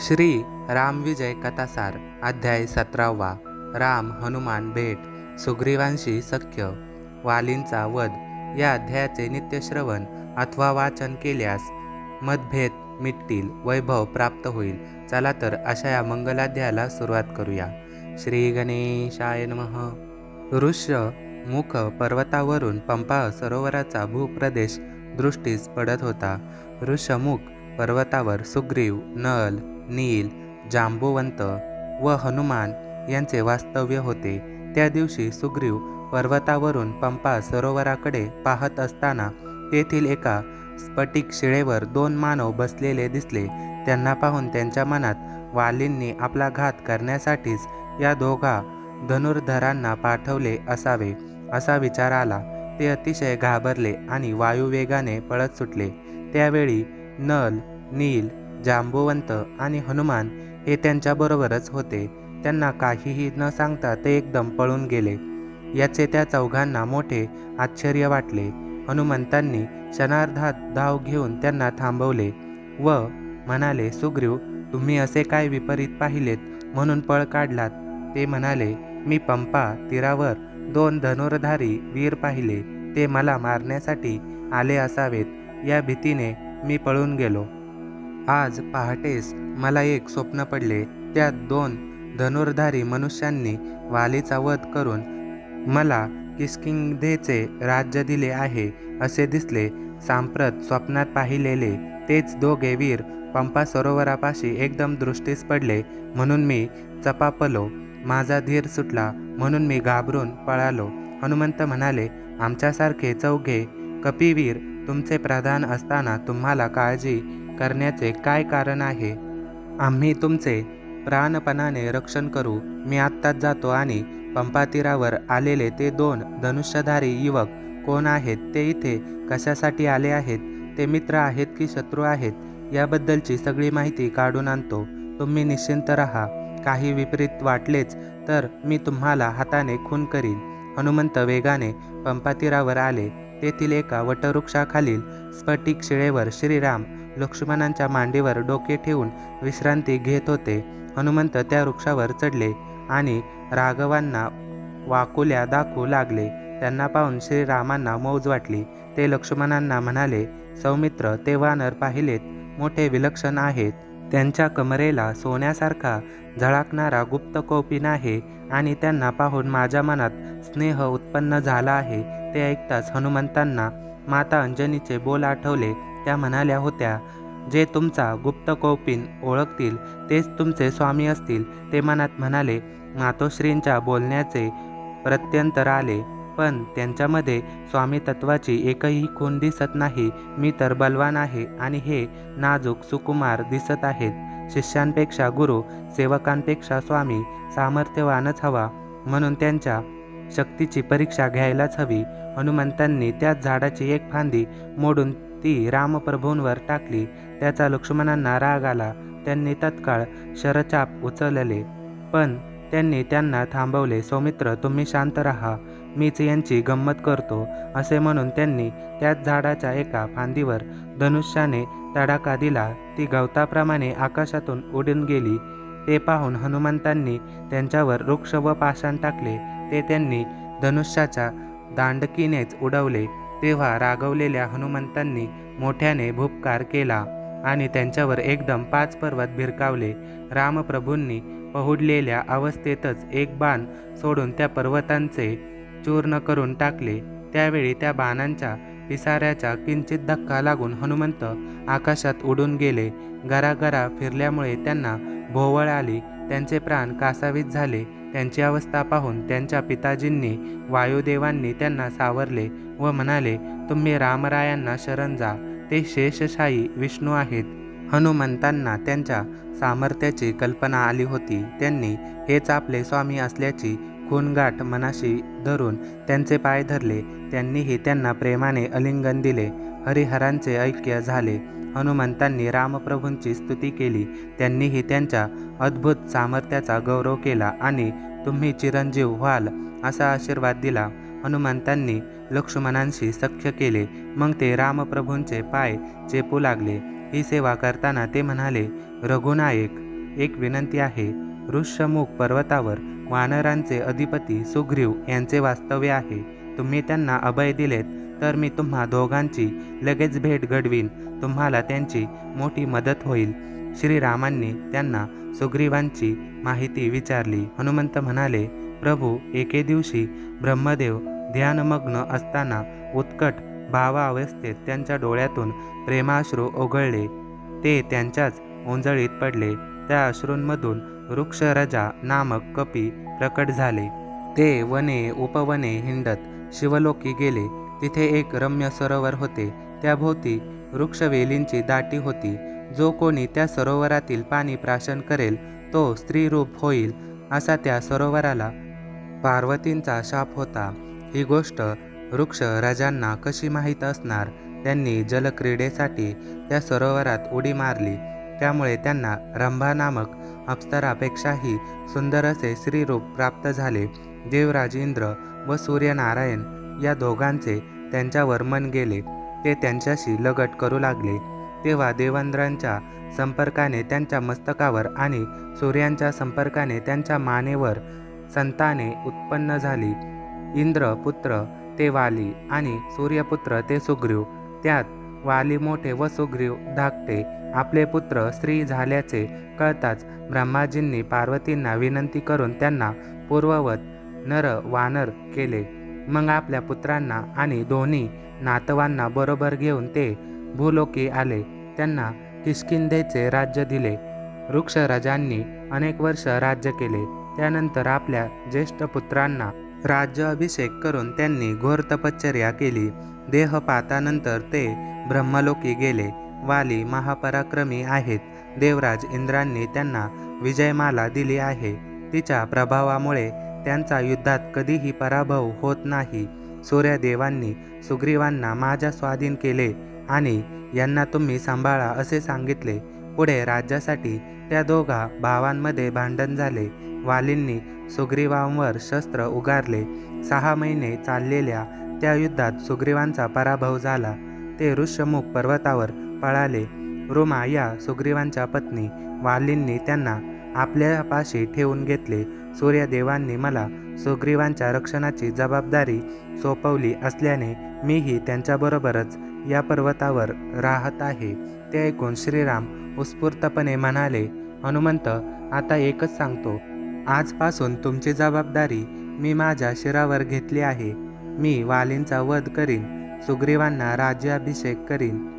श्री रामविजय कथासार अध्याय सतरावा. राम हनुमान भेट सुग्रीवांशी सख्य. वालींचा वध या अध्यायाचे नित्यश्रवण अथवा वाचन केल्यास मतभेद मिटतील वैभव प्राप्त होईल. चला तर अशा या मंगलाध्यायाला सुरुवात करूया. श्री गणेशाय नमः. ऋष्य मुख पर्वतावरून पंपा सरोवराचा भूप्रदेश दृष्टीस पडत होता. ऋषमुख पर्वतावर सुग्रीव नल नील जांबुवंत व हनुमान यांचे वास्तव्य होते. त्या दिवशी सुग्रीव पर्वतावरून पंपा सरोवराकडे पाहत असताना तेथील एका स्फटिक शिळेवर दोन मानव बसलेले दिसले. त्यांना पाहून त्यांच्या मनात वालींनी आपला घात करण्यासाठीच या दोघा धनुर्धरांना पाठवले असावे असा विचार आला. ते अतिशय घाबरले आणि वायुवेगाने पळत सुटले. त्यावेळी नल नील जांबुवंत आणि हनुमान हे त्यांच्याबरोबरच होते. त्यांना काहीही न सांगता ते एकदम पळून गेले. याचे त्या चौघांना मोठे आश्चर्य वाटले. हनुमंतांनी क्षणार्धात धाव घेऊन त्यांना थांबवले व म्हणाले सुग्रीव तुम्ही असे काय विपरीत पाहिलेत म्हणून पळ काढलात ते म्हणाले मी पंपा तीरावर दोन धनुर्धारी वीर पाहिले. ते मला मारण्यासाठी आले असावेत. या भीतीने मी पळून गेलो. आज पहाटेस मला एक स्वप्न पडले. त्यात दोन धनुर्धारी मनुष्यांनी वालीचा वध करून मला किष्किंधेचे राज्य दिले आहे असे दिसले. सांप्रत स्वप्नात पाहिलेले तेच दोघे वीर पंपा सरोवरापाशी एकदम दृष्टीस पडले. म्हणून मी चपापलो. माझा धीर सुटला. म्हणून मी घाबरून पळालो. हनुमंत म्हणाले आमच्यासारखे चौघे कपिवीर तुमचे प्रधान असताना तुम्हाला काळजी करण्याचे काय कारण आहे? आम्ही तुमचे प्राणपणाने रक्षण करू. मी आत्ताच जातो आणि पंपातीरावर आलेले ते दोन धनुष्यधारी युवक कोण आहेत? ते इथे कशासाठी आले आहेत? ते मित्र आहेत की शत्रू आहेत? याबद्दलची सगळी माहिती काढून आणतो. तुम्ही निश्चिंत राहा. काही विपरीत वाटलेच तर मी तुम्हाला हाताने खून करीन. हनुमंत वेगाने पंपातीरावर आले. तेथील एका वटवृक्षाखालील स्फटिक शिळेवर श्रीराम लक्ष्मणांच्या मांडीवर डोके ठेवून विश्रांती घेत होते. हनुमंत त्या वृक्षावर चढले आणि राघवांना वाकुल्या दाखवू लागले. त्यांना पाहून श्रीरामांना मौज वाटली. ते लक्ष्मणांना म्हणाले सौमित्र ते वानर पाहिलेत. मोठे विलक्षण आहेत. त्यांच्या कमरेला सोन्यासारखा झळकणारा गुप्त कौपिन आहे आणि त्यांना पाहून माझ्या मनात स्नेह उत्पन्न झाला आहे. ते ऐकताच हनुमंतांना माता अंजनीचे बोल आठवले. त्या म्हणाल्या होत्या जे तुमचा गुप्त कौपिन ओळखतील तेच तुमचे स्वामी असतील. ते मनात म्हणाले मातोश्रींच्या बोलण्याचे प्रत्यंतर आले पण त्यांच्यामध्ये स्वामी तत्वाची एकही खून दिसत नाही. मी तर बलवान आहे आणि हे नाजूक सुकुमार दिसत आहेत. शिष्यांपेक्षा गुरु सेवकांपेक्षा स्वामी सामर्थ्यवानच हवा. म्हणून त्यांच्या शक्तीची परीक्षा घ्यायलाच हवी. हनुमंतांनी त्याच झाडाची एक फांदी मोडून ती रामप्रभूंवर टाकली. त्याचा लक्ष्मणांना राग आला. त्यांनी तत्काळ शरचाप उचलले. पण त्यांनी त्यांना थांबवले सौमित्र तुम्ही शांत राहा. मीच यांची गंमत करतो असे म्हणून त्यांनी त्याच झाडाच्या एका फांदीवर धनुष्याने तडाखा दिला. ती गवताप्रमाणे आकाशातून उडून गेली. ते पाहून हनुमंतांनी त्यांच्यावर वृक्ष व पाषाण टाकले. ते त्यांनी धनुष्याच्या दांडकीनेच उडवले. तेव्हा रागवलेल्या हनुमंतांनी मोठ्याने भूपकार केला आणि त्यांच्यावर एकदम पाच पर्वत भिरकावले. रामप्रभूंनी पहुडलेल्या अवस्थेतच एक बाण सोडून त्या पर्वतांचे चूर्ण करून टाकले. त्यावेळी त्या बाणांच्या पिसाऱ्याचा किंचित धक्का लागून हनुमंत आकाशात उडून गेले. गरागरा फिरल्यामुळे त्यांना भोवळ आली. त्यांचे प्राण कासावीत झाले. त्यांची अवस्था पाहून त्यांच्या पिताजींनी वायुदेवांनी त्यांना सावरले व म्हणाले तुम्ही रामरायांना शरण जा. ते शेषशाही विष्णू आहेत. हनुमंतांना त्यांच्या सामर्थ्याची कल्पना आली होती. त्यांनी हेच आपले स्वामी असल्याची खूनगाठ मनाशी धरून त्यांचे पाय धरले. त्यांनीही त्यांना प्रेमाने अलिंगन दिले. हरिहरांचे ऐक्य झाले. हनुमंतांनी रामप्रभूंची स्तुती केली. त्यांनीही त्यांच्या अद्भुत सामर्थ्याचा गौरव केला आणि तुम्ही चिरंजीव व्हाल असा आशीर्वाद दिला. हनुमंतांनी लक्ष्मणांशी सख्य केले. मग ते रामप्रभूंचे पाय चेपू लागले. ही सेवा करताना ते म्हणाले रघुनायक एक विनंती आहे. ऋष्यमुख पर्वतावर वानरांचे अधिपती सुग्रीव यांचे वास्तव्य आहे. तुम्ही त्यांना अभय दिलेत तर मी तुम्हा दोघांची लगेच भेट घडवीन. तुम्हाला त्यांची मोठी मदत होईल. श्रीरामांनी त्यांना सुग्रीवांची माहिती विचारली. हनुमंत म्हणाले प्रभू एके दिवशी ब्रह्मदेव ध्यानमग्न असताना उत्कट भावावस्थेत त्यांच्या डोळ्यातून प्रेमाश्रू ओघळले. ते त्यांच्याच ओंजळीत पडले. त्या अश्रूंमधून वृक्षरजा नामक कपी प्रकट झाले. ते वने उपवने हिंडत शिवलोकी गेले. तिथे एक रम्य सरोवर होते. त्याभोवती वृक्षवेलींची दाटी होती. जो कोणी त्या सरोवरातील पाणी प्राशन करेल तो स्त्रीरूप होईल असा त्या सरोवराला पार्वतींचा शाप होता. ही गोष्ट वृक्ष राजांना कशी माहीत असणार? त्यांनी जलक्रीडेसाठी त्या सरोवरात उडी मारली. त्यामुळे त्यांना रंभा नामक अप्सरापेक्षाही सुंदर असे स्त्रीरूप प्राप्त झाले. देवराज इंद्र व सूर्यनारायण या दोघांचे त्यांच्यावर मन गेले. ते त्यांच्याशी लगट करू लागले. तेव्हा देवेंद्रांच्या संपर्काने त्यांच्या मस्तकावर आणि सूर्यांच्या संपर्काने त्यांच्या मानेवर संताने उत्पन्न झाली. इंद्र पुत्र ते वाली आणि सूर्यपुत्र ते सुग्रीव. त्यात वाली मोठे व सुग्रीव धाकटे आपले पुत्र स्त्री झाल्याचे कळताच ब्रह्माजींनी पार्वतींना विनंती करून त्यांना पूर्ववत नर वानर केले. मग आपल्या पुत्रांना आणि दोन्ही नातवांना बरोबर घेऊन ते भूलोकी आले. त्यांना किष्किंधेचे राज्य दिले. वृक्षराजांनी अनेक वर्ष राज्य केले. त्यानंतर आपल्या ज्येष्ठ पुत्रांना राज्य अभिषेक करून त्यांनी घोर तपश्चर्या केली. देहपातानंतर ते ब्रह्मलोकी गेले. वाली महापराक्रमी आहेत. देवराज इंद्रांनी त्यांना विजयमाला दिली आहे. तिच्या प्रभावामुळे त्यांचा युद्धात कधीही पराभव होत नाही. सूर्यदेवांनी सुग्रीवांना माझ्या स्वाधीन केले आणि यांना तुम्ही सांभाळा असे सांगितले. पुढे राज्यासाठी त्या दोघा भावांमध्ये भांडण झाले. वालींनी सुग्रीवांवर शस्त्र उगारले. सहा महिने चाललेल्या त्या युद्धात सुग्रीवांचा पराभव झाला. ते ऋष्यमुख पर्वतावर पळाले. रुमा या सुग्रीवांच्या पत्नी वालींनी त्यांना आपल्यापाशी ठेवून घेतले. सूर्यदेवांनी मला सुग्रीवांच्या रक्षणाची जबाबदारी सोपवली असल्याने मीही त्यांच्याबरोबरच या पर्वतावर राहत आहे. ते ऐकून श्रीराम उत्स्फूर्तपणे म्हणाले हनुमंत आता एकच सांगतो. आजपासून तुमची जबाबदारी मी माझ्या शिरावर घेतली आहे. मी वालींचा वध करीन सुग्रीवांना राज्याभिषेक करीन.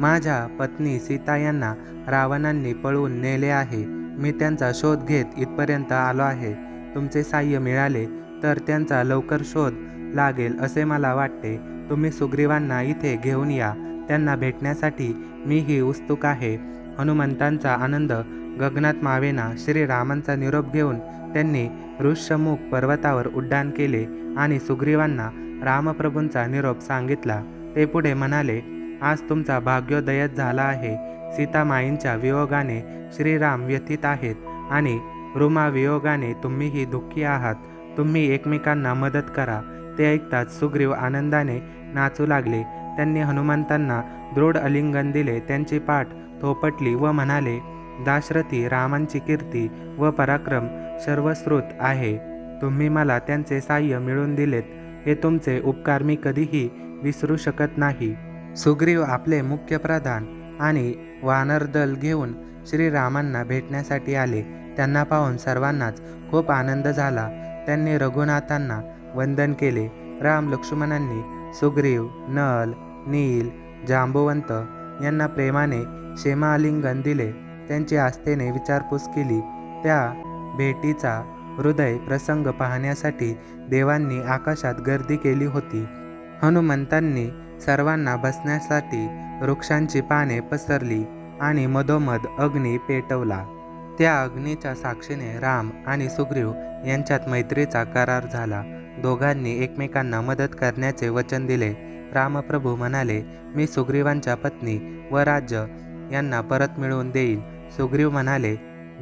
माझ्या पत्नी सीता यांना रावणांनी पळवून नेले आहे. मी त्यांचा शोध घेत इथपर्यंत आलो आहे. तुमचे साह्य मिळाले तर त्यांचा लवकर शोध लागेल असे मला वाटते. तुम्ही सुग्रीवांना इथे घेऊन या. त्यांना भेटण्यासाठी मीही उत्सुक आहे. हनुमंतांचा आनंद गगनात मावेना श्रीरामांचा निरोप घेऊन त्यांनी ऋष्यमुख पर्वतावर उड्डाण केले आणि सुग्रीवांना रामप्रभूंचा निरोप सांगितला. ते पुढे म्हणाले आज तुमचा भाग्योदयच झाला आहे. सीतामाईंच्या वियोगाने श्रीराम व्यथित आहेत आणि रुमा वियोगाने तुम्हीही दुःखी आहात. तुम्ही एकमेकांना मदत करा. ते ऐकताच सुग्रीव आनंदाने नाचू लागले. त्यांनी हनुमंतांना दृढ अलिंगन दिले. त्यांची पाठ थोपटली व म्हणाले दाशरथी रामांची कीर्ती व पराक्रम सर्वस्रोत आहे. तुम्ही मला त्यांचे साह्य मिळवून दिलेत हे तुमचे उपकार मी कधीही विसरू शकत नाही. सुग्रीव आपले मुख्य प्रधान आणि वानरदल घेऊन श्रीरामांना भेटण्यासाठी आले. त्यांना पाहून सर्वांनाच खूप आनंद झाला. त्यांनी रघुनाथांना वंदन केले. राम लक्ष्मणांनी सुग्रीव नल नील जांबवंत यांना प्रेमाने क्षेमालिंगन दिले. त्यांची आस्थेने विचारपूस केली. त्या भेटीचा हृदय प्रसंग पाहण्यासाठी देवांनी आकाशात गर्दी केली होती. हनुमंतांनी सर्वांना बसण्यासाठी वृक्षांची पाने पसरली आणि मधोमध अग्नी पेटवला. त्या अग्नीच्या साक्षीने राम आणि सुग्रीव यांच्यात मैत्रीचा करार झाला. दोघांनी एकमेकांना मदत करण्याचे वचन दिले. रामप्रभू म्हणाले मी सुग्रीवांच्या पत्नी व राज्य यांना परत मिळवून देईन. सुग्रीव म्हणाले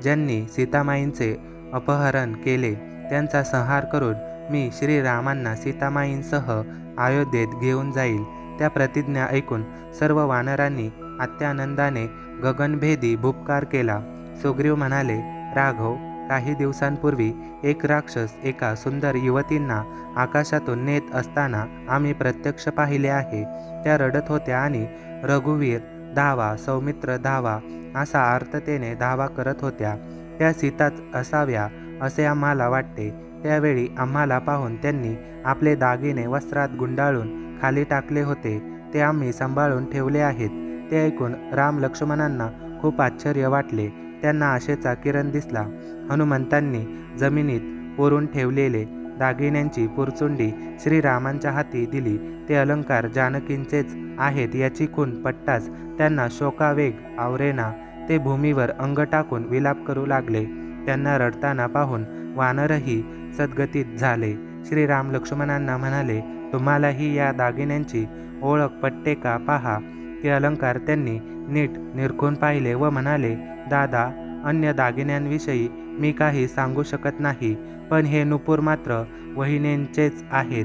ज्यांनी सीतामाईंचे अपहरण केले त्यांचा संहार करून मी श्रीरामांना सीतामाईंसह अयोध्येत घेऊन जाईल. त्या प्रतिज्ञा ऐकून सर्व वानरांनी अत्यानंदाने गगनभेदी भूपकार केला. सुग्रीव म्हणाले राघव काही दिवसांपूर्वी एक राक्षस एका सुंदर युवतींना आकाशातून नेत असताना आम्ही प्रत्यक्ष पाहिले आहे. त्या रडत होत्या आणि रघुवीर धावा सौमित्र धावा असा आर्ततेने धावा करत होत्या. त्या सीताच असाव्या असे आम्हाला वाटते. त्यावेळी आम्हाला पाहून त्यांनी आपले दागिने वस्त्रात गुंडाळून खाली टाकले होते. ते आम्ही सांभाळून ठेवले आहेत. ते ऐकून राम लक्ष्मणांना खूप आश्चर्य वाटले. त्यांना आशेचा किरण दिसला. हनुमंतांनी जमिनीत ओरून ठेवलेले दागिन्यांची पुरचुंडी श्रीरामांच्या हाती दिली. ते अलंकार जानकींचेच आहेत याची खून पट्टाच त्यांना शोकावेग आवरेना. ते भूमीवर अंग टाकून विलाप करू लागले. त्यांना रडताना पाहून वानरही सद्गतीत झाले. श्रीराम लक्ष्मणांना म्हणाले तुम्हालाही या दागिन्यांची ओळख पट्टे का? पहा. ते अलंकार त्यांनी नीट निरखून पाहिले व म्हणाले दादा अन्य दागिन्यांविषयी मी काही सांगू शकत नाही पण हे नुपूर मात्र वहिनींचेच आहेत.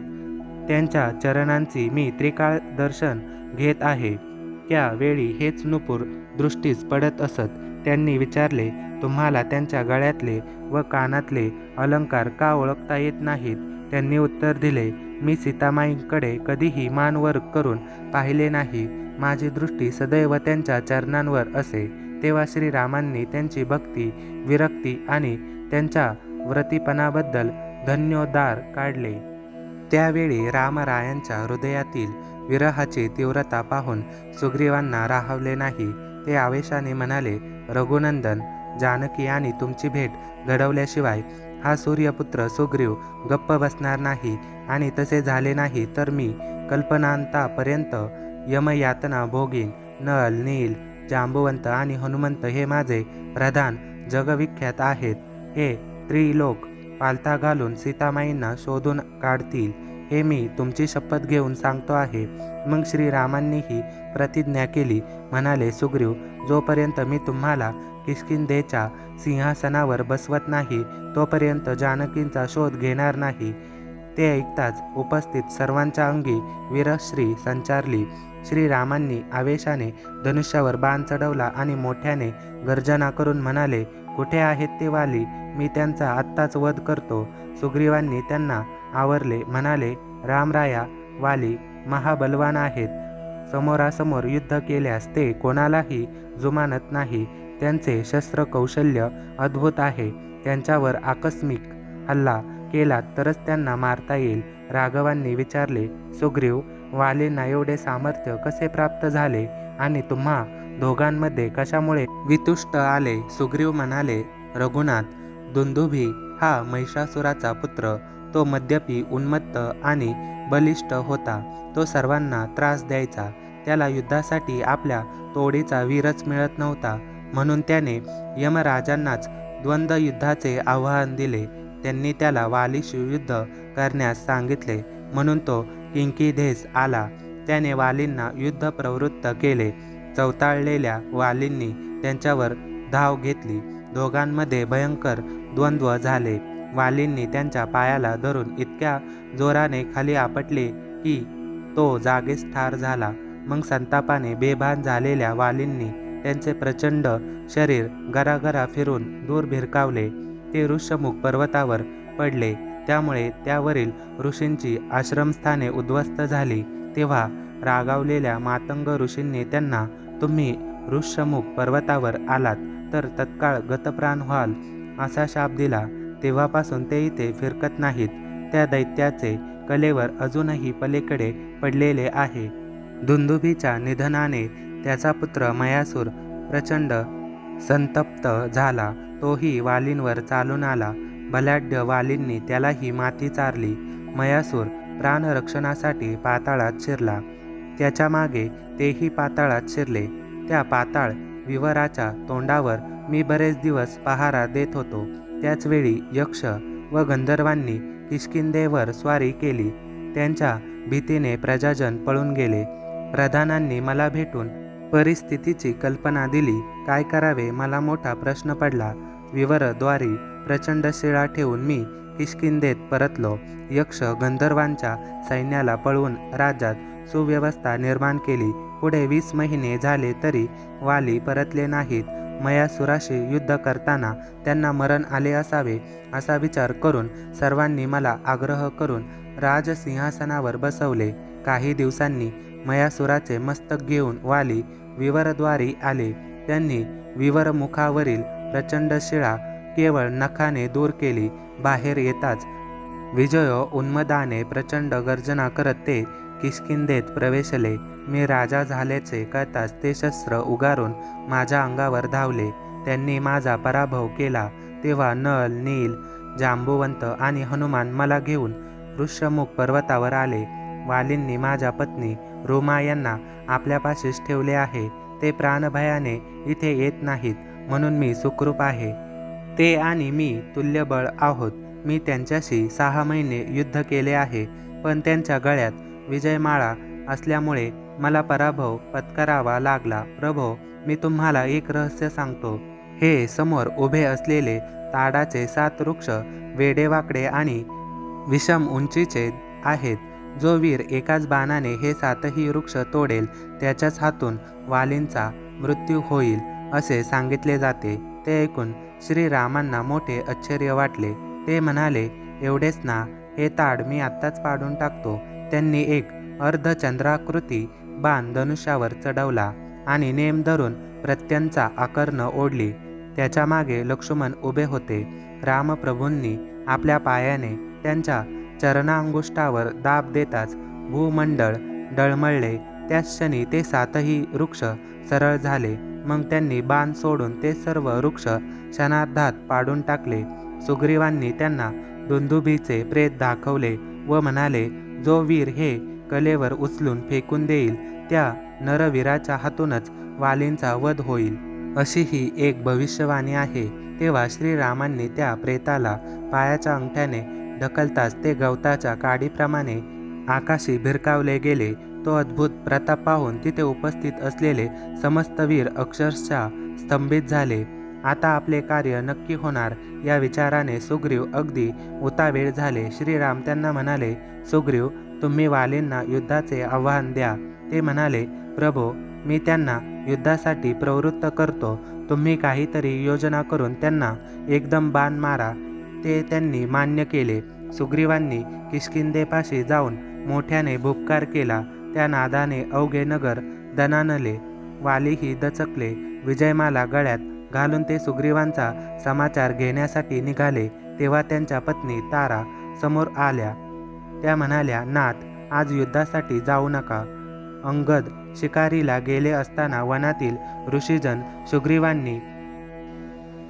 त्यांच्या चरणांची मी त्रिकाळ दर्शन घेत आहे. त्यावेळी हेच नुपूर दृष्टीस पडत असत. त्यांनी विचारले तुम्हाला त्यांच्या गळ्यातले व कानातले अलंकार का ओळखता येत नाहीत? त्यांनी उत्तर दिले मी सीतामाईंकडे कधीही मानवर करून पाहिले नाही. माझी दृष्टी सदैव त्यांच्या चरणांवर असे. तेव्हा श्रीरामांनी त्यांची भक्ती विरक्ती आणि त्यांच्या व्रतीपणाबद्दल धन्योद्धार काढले. त्यावेळी रामरायांच्या हृदयातील विरहाची तीव्रता पाहून सुग्रीवांना राहवले नाही. ते आवेशाने म्हणाले रघुनंदन जानकी आणि तुमची भेट घडवल्याशिवाय हा सूर्यपुत्र सुग्रीव गप्प बसणार नाही आणि तसे झाले नाही तर मी कल्पनांतापर्यंत यमयातना भोगीन नल नील जांबुवंत आणि हनुमंत हे माझे प्रधान जगविख्यात आहेत. हे त्रिलोक पालथा घालून सीतामाईंना शोधून काढतील हे मी तुमची शपथ घेऊन सांगतो आहे. मग श्रीरामांनीही प्रतिज्ञा केली. म्हणाले सुग्रीव जोपर्यंत मी तुम्हाला किष्किंधेच्या सिंहासनावर बसवत नाही तोपर्यंत जानकींचा शोध घेणार नाही. ते ऐकताच उपस्थित सर्वांच्या अंगी वीरश्री संचारली. श्रीरामांनी आवेशाने धनुष्यावर बाण चढवला आणि मोठ्याने गर्जना करून म्हणाले कुठे आहेत ते वाली? मी त्यांचा आत्ताच वध करतो. सुग्रीवांनी त्यांना आवरले म्हणाले रामराया वाली महाबलवान आहेत. समोरासमोर युद्ध केल्यास ते कोणालाही जुमानत नाही. त्यांचे शस्त्र कौशल्य अद्भुत आहे. त्यांच्यावर आकस्मिक हल्ला केला तरच त्यांना मारता येईल. राघवांनी विचारले सुग्रीव वालींना एवढे सामर्थ्य कसे प्राप्त झाले आणि तुम्हा दोघांमध्ये कशामुळे वितुष्ट आले? सुग्रीव म्हणाले रघुनाथ दुंदुभी हा महिषासुराचा पुत्र. तो मद्यपी उन्मत्त आणि बलिष्ठ होता. तो सर्वांना त्रास द्यायचा. त्याला युद्धासाठी आपल्या तोडीचा वीरच मिळत नव्हता. म्हणून त्याने यमराजांनाच द्वंद्व युद्धाचे आव्हान दिले. त्यांनी त्याला वालीशी युद्ध करण्यास सांगितले. म्हणून तो किंकिधेस आला. त्याने वालींना युद्ध प्रवृत्त केले. चवताळलेल्या वालींनी त्यांच्यावर धाव घेतली. दोघांमध्ये भयंकर द्वंद्व झाले. वालींनी त्यांच्या पायाला धरून इतक्या जोराने खाली आपटले की तो जागेस ठार झाला. मग संतापाने बेभान झालेल्या वालींनी त्यांचे प्रचंड शरीर गरागरा फिरून दूर भिरकावले. ते ऋषमुख पर्वतावर पडले. त्यामुळे त्यावरील ऋषींची आश्रमस्थाने उद्ध्वस्त झाली. तेव्हा रागावलेल्या मातंग ऋषींनी त्यांना तुम्ही ऋषमुख पर्वतावर आलात तर तत्काळ गतप्राण व्हाल असा शाप दिला. तेव्हापासून ते इथे फिरकत नाहीत. त्या दैत्याचे कलेवर अजूनही पलीकडे पडलेले आहे. धुंदुभीच्या निधनाने त्याचा पुत्र मयासूर प्रचंड संतप्त झाला. तोही वालींवर चालून आला. बलाढ्य वालींनी त्यालाही माती चारली. मयासूर प्राणरक्षणासाठी पाताळात शिरला. त्याच्यामागे तेही पाताळात शिरले. त्या पाताळ विवराच्या तोंडावर मी बरेच दिवस पहारा देत होतो. त्याचवेळी यक्ष व गंधर्वांनी किशकिंदेवर स्वारी केली. त्यांच्या भीतीने प्रजाजन पळून गेले. प्रधानांनी मला भेटून परिस्थितीची कल्पना दिली. काय करावे? मला मोठा प्रश्न पडला. विवरद्वारी प्रचंड शिळा ठेवून मी किशकिंदेत परतलो. यक्ष गंधर्वांच्या सैन्याला पळवून राज्यात सुव्यवस्था निर्माण केली. पुढे वीस महिने झाले तरी वाली परतले नाहीत. मयासुराशी युद्ध करताना त्यांना मरण आले असावे असा विचार करून सर्वांनी मला आग्रह करून राजसिंहासनावर बसवले. काही दिवसांनी मयासुराचे मस्तक घेऊन वाली विवरद्वारी आले. त्यांनी विवरमुखावरील प्रचंड शिळा केवळ नखाने दूर केली बाहेर येताच. विजय उन्मदाने प्रचंड गर्जना करत ते किष्किंधेत प्रवेशले. मी राजा झाल्याचे कळताच ते शस्त्र उगारून माझ्या अंगावर धावले. त्यांनी माझा पराभव केला. तेव्हा नल नील जांबुवंत आणि हनुमान मला घेऊन ऋष्यमुख पर्वतावर आले. वालींनी माझ्या पत्नी रोमा यांना आपल्यापाशीच ठेवले आहे. ते प्राणभयाने इथे येत नाहीत म्हणून मी सुखरूप आहे. ते आणि मी तुल्यबळ आहोत. मी त्यांच्याशी सहा महिने युद्ध केले आहे पण त्यांच्या गळ्यात विजयमाळा असल्यामुळे मला पराभव पत्करावा लागला. प्रभो मी तुम्हाला एक रहस्य सांगतो. हे समोर उभे असलेले ताडाचे सात वृक्ष वेडेवाकडे आणि विषम उंचीचे आहेत. जो वीर एकाच बाणाने हे सातही वृक्ष तोडेल त्याच्याच हातून वालींचा मृत्यू होईल असे सांगितले जाते. ते ऐकून श्रीरामांना मोठे आश्चर्य वाटले. ते म्हणाले एवढेच ना हे ताड मी आत्ताच पाडून टाकतो. त्यांनी एक अर्धचंद्राकृती बाण धनुष्यावर चढवला आणि नेम धरून प्रत्यंचा आकर्ण ओढली. त्याच्यामागे लक्ष्मण उभे होते. रामप्रभूंनी आपल्या पायाने त्यांच्या चरणांगुष्ठावर दाब देताच भूमंडळ डळमळले. त्याच क्षणी ते सातही वृक्ष सरळ झाले. मग त्यांनी बाण सोडून ते सर्व वृक्ष क्षणार्धात पाडून टाकले. सुग्रीवांनी त्यांना दुंदुभीचे प्रेत दाखवले व म्हणाले जो वीर हे कलेवर उचलून फेकून देईल त्या नरवीराच्या हातूनच वालींचा वध होईल. अशी ही एक भविष्यवाणी आहे. तेव्हा श्रीरामांनी त्या प्रेताला पायाच्या अंगठ्याने ढकलताच ते गवताच्या काडीप्रमाणे आकाशी भिरकावले गेले तो अद्भुत प्रताप पाहून तिथे उपस्थित असलेले समस्त वीर अक्षरशः स्तंभित झाले. आता आपले कार्य नक्की होणार या विचाराने सुग्रीव अगदी उतावेळ झाले. श्रीराम त्यांना म्हणाले सुग्रीव तुम्ही वालींना युद्धाचे आव्हान द्या. ते म्हणाले प्रभो मी त्यांना युद्धासाठी प्रवृत्त करतो. तुम्ही काहीतरी योजना करून त्यांना एकदम बाण मारा. ते त्यांनी मान्य केले. सुग्रीवांनी किष्किंदेपाशी जाऊन मोठ्याने भुपकार केला. त्या नादाने अवघे नगर दणानले वालीही दचकले विजयमाला गळ्यात घालून ते सुग्रीवांचा समाचार घेण्यासाठी निघाले तेव्हा त्यांच्या पत्नी तारा समोर आल्या. त्या म्हणाल्या नाथ आज युद्धासाठी जाऊ नका. अंगद शिकारीला गेले असताना वनातील ऋषीजन सुग्रीवांनी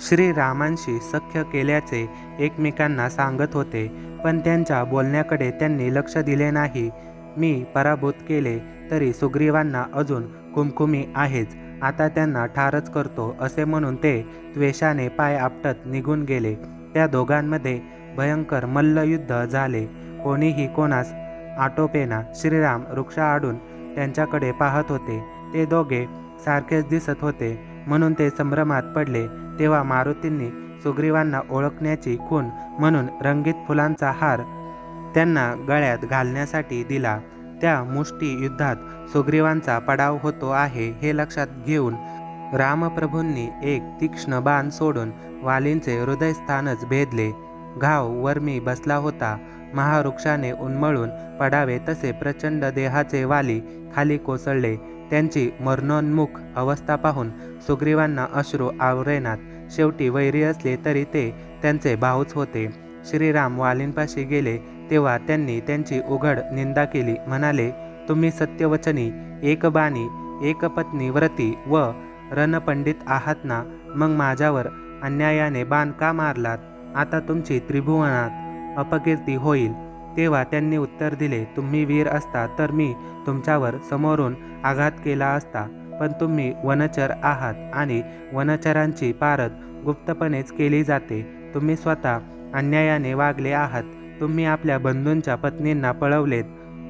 श्रीरामांशी सख्य केल्याचे एकमेकांना सांगत होते पण त्यांच्या बोलण्याकडे त्यांनी लक्ष दिले नाही. मी पराभूत केले तरी सुग्रीवांना अजून कुमकुमी आहेच. आता त्यांना ठारच करतो असे म्हणून ते द्वेषाने पाय आपटत निघून गेले. त्या दोघांमध्ये भयंकर मल्लयुद्ध झाले. कोणीही कोणास आटोपेना श्रीराम वृक्षाआडून त्यांच्याकडे पाहत होते. ते दोघे सारखेच दिसत होते. म्हणून ते संभ्रमात पडले. तेव्हा मारुतींनी सुग्रीवांना ओळखण्याची खून म्हणून रंगीत फुलांचा हार त्यांना गळ्यात घालण्यासाठी दिला. त्या मुष्टी युद्धात सुग्रीवांचा पडाव होतो आहे हे लक्षात घेऊन रामप्रभूंनी एक तीक्ष्ण बाण सोडून वालींचे हृदयस्थानच भेदले. घाव वर्मी बसला होता. महावृक्षाने उन्मळून पडावे तसे प्रचंड देहाचे वाली खाली कोसळले. त्यांची मरणोन्मुख अवस्था पाहून सुग्रीवांना अश्रू आवरेनात. शेवटी वैरी असले तरी ते त्यांचे भाऊच होते. श्रीराम वालींपाशी गेले. तेव्हा त्यांनी त्यांची उघड निंदा केली. म्हणाले तुम्ही सत्यवचनी एकबाणी एकपत्नी व्रती व रणपंडित आहात ना? मग माझ्यावर अन्यायाने बाण का मारलात? आता तुमची त्रिभुवनात अपकीर्ती होईल. तेव्हा त्यांनी उत्तर दिले तुम्ही वीर असता तर मी तुमच्यावर समोरून आघात केला असता पण तुम्ही वनचर आहात आणि वनचरांची पारद गुप्तपणेच केली जाते. तुम्ही स्वतः अन्यायाने वागले आहात. तुम्ही आपल्या बंधूंच्या पत्नींना पळवलेत.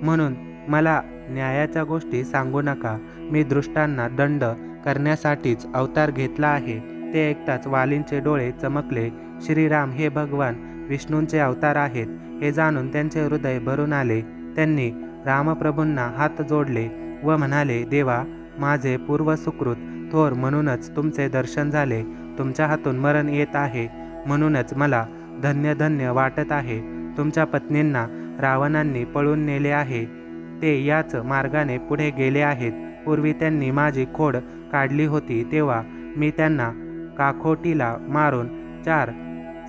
म्हणून मला न्यायाच्या गोष्टी सांगू नका. मी दृष्टांना दंड करण्यासाठीच अवतार घेतला आहे. ते ऐकताच वालींचे डोळे चमकले. श्रीराम हे भगवान विष्णूंचे अवतार आहेत. हे जाणून त्यांचे हृदय भरून आले. त्यांनी रामप्रभूंना हात जोडले व म्हणाले देवा माझे पूर्व सुकृत थोर म्हणूनच तुमचे दर्शन झाले. तुमच्या हातून मरण येत आहे. म्हणूनच मला धन्य धन्य वाटत आहे. तुमच्या पत्नींना रावणांनी पळून नेले आहे. ते याच मार्गाने पुढे गेले आहेत. पूर्वी त्यांनी माझी खोड काढली होती तेव्हा मी त्यांना काखोटीला मारून चार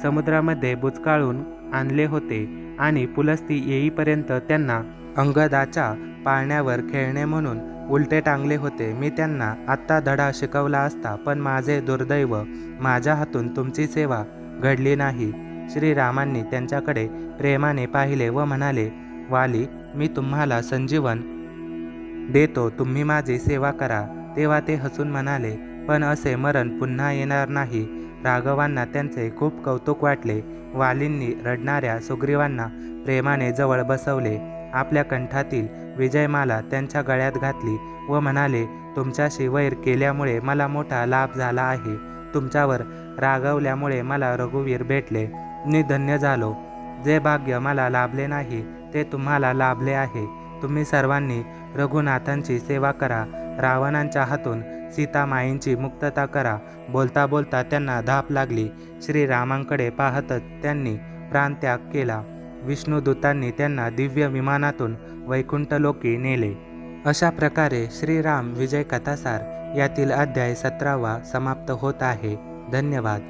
समुद्रामध्ये बुचकाळून आणले होते आणि पुलस्ती येईपर्यंत त्यांना अंगदाच्या पाळण्यावर खेळणे म्हणून उलटे टांगले होते. मी त्यांना आत्ता धडा शिकवला असता पण माझे दुर्दैव माझ्या हातून तुमची सेवा घडली नाही. श्रीरामांनी त्यांच्याकडे प्रेमाने पाहिले व म्हणाले वाली मी तुम्हाला संजीवन देतो तुम्ही माझी सेवा करा. तेव्हा ते हसून म्हणाले पण असे मरण पुन्हा येणार नाही. राघवांना त्यांचे खूप कौतुक वाटले. वालींनी रडणाऱ्या सुग्रीवांना प्रेमाने जवळ बसवले. आपल्या कंठातील विजयमाला त्यांच्या गळ्यात घातली व म्हणाले तुमच्याशी वैर केल्यामुळे मला मोठा लाभ झाला आहे. तुमच्यावर रागवल्यामुळे मला रघुवीर भेटले. मी धन्य झालो. जे भाग्य मला लाभले नाही ते तुम्हाला लाभले आहे. तुम्ही सर्वांनी रघुनाथांची सेवा करा रावणांच्या हातून सीतामाईंची मुक्तता करा. बोलता बोलता त्यांना धाप लागली. श्रीरामांकडे पाहतच त्यांनी प्राणत्याग केला. विष्णुदूतांनी त्यांना दिव्य विमानातून वैकुंठलोकी नेले. अशा प्रकारे श्रीराम विजय कथासार यातील अध्याय सतरावा समाप्त होत आहे. धन्यवाद.